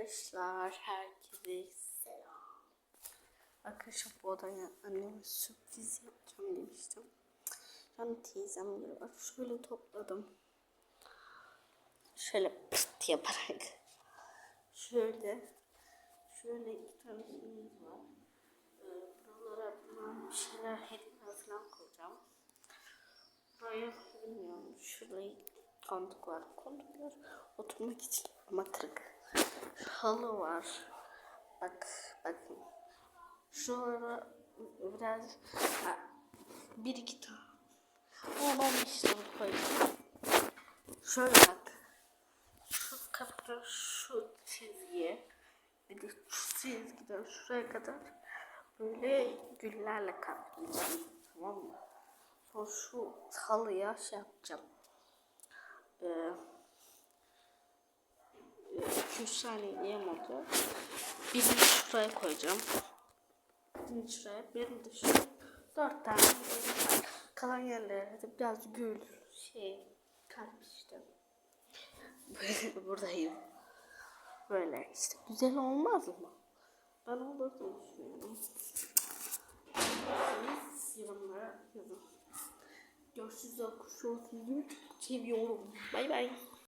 Arkadaşlar herkese selam. Arkadaşlar bu odaya anneme sürpriz yapacağım demiştim. Yani teyzem geliyor. Şöyle topladım. Şöyle pıt yaparak. Şöyle. Şöyle iki tane şeyimiz var. Ee, buralara bir şeyler hediye falan koyacağım. Buraya bilmiyorum. Şurayı kontuk var. Kontuklar oturmak için ama kırık. Halı var. Bak bakın. Şurada biraz ha, bir iki tane. Ama ben işte koyacağım. Şöyle bak. Şu kapıda şu çizgiye bir de şu çizgiden şuraya kadar böyle güllerle kaplayacağım. Tamam mı? Sonra şu halıya şey yapacağım. Ee, 2-3 tane yem oldu. Birini şuraya koyacağım. Birini şuraya, birini de şuraya. 4 tane kalan yerlere de biraz gül, şey, kalp işte. Buradayım. Böyle işte güzel olmaz mı? Ben olur diye düşünüyorum. Yorumlara yazın. Görüşürüz arkadaşlar. Sizi seviyorum. Bay bay.